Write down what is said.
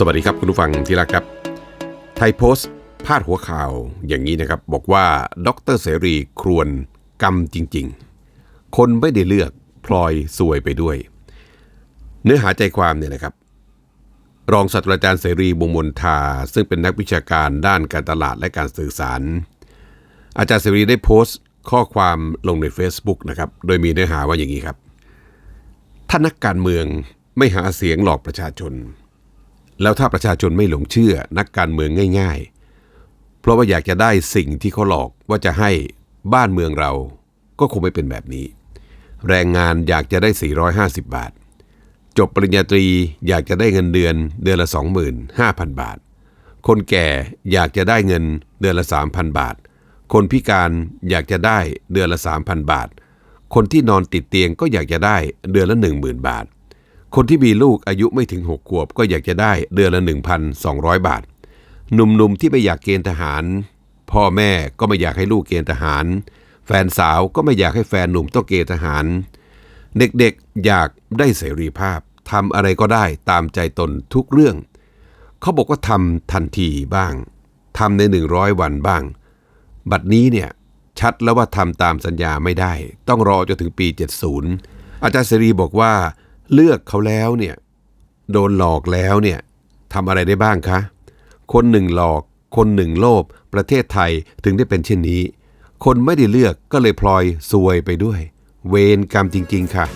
สวัสดีครับคุณผู้ฟังที่รักครับ ไทยโพสต์พาดหัวข่าวอย่างนี้นะครับ บอกว่าดรเสรีครวนกรรมจริง ๆ คนไม่ได้เลือกพลอยซวยไปด้วย เนื้อหาใจความเนี่ยนะครับ รองศาสตราจารย์เสรีวงมนทา ซึ่งเป็นนักวิชาการด้านการตลาดและการสื่อสาร อาจารย์เสรีได้โพสต์ข้อความลงใน Facebook นะครับ โดยมีเนื้อหาว่าอย่างนี้ครับ ถ้านักการเมืองไม่หาเสียงหลอกประชาชน แล้วถ้าประชาชนไม่หลงเชื่อนักการเมืองง่าย ๆ เพราะว่าอยากจะได้สิ่งที่เขาหลอกว่าจะให้บ้านเมืองเราก็คงไม่เป็นแบบนี้ แรงงานอยากจะได้ 450 บาท จบปริญญาตรีอยากจะได้เงินเดือนเดือนละ 25,000 บาท คนแก่อยากจะได้เงินเดือนละ 3,000 บาท คนพิการอยากจะได้เดือนละ 3,000 บาท คนที่นอนติดเตียงก็อยากจะได้เดือนละ 10,000 บาท คนที่มีลูกอายุไม่ถึง 6 ขวบก็อยากจะได้เดือนละ 1,200 บาท หนุ่มๆที่ไม่อยากเกณฑ์ทหาร พ่อแม่ก็ไม่อยากให้ลูกเกณฑ์ทหาร แฟนสาวก็ไม่อยากให้แฟนหนุ่มต้องเกณฑ์ทหาร เด็กๆอยากได้เสรีภาพทำอะไรก็ได้ตามใจตนทุกเรื่อง เขาบอกว่าทำทันทีบ้างทำใน 100 วันบ้าง บัดนี้เนี่ยชัดแล้วว่าทำตามสัญญาไม่ได้ ต้องรอจนถึงปี 70 อาจารย์เสรีบอกว่า เลือกเขาแล้วเนี่ยโดนหลอกแล้วเนี่ยทำอะไรได้บ้างคะ คนหนึ่งหลอก คนหนึ่งโลภประเทศไทยถึงได้เป็นเช่นนี้ คนไม่ได้เลือกก็เลยพลอยซวยไปด้วย เวรกรรมจริง ๆ ค่ะ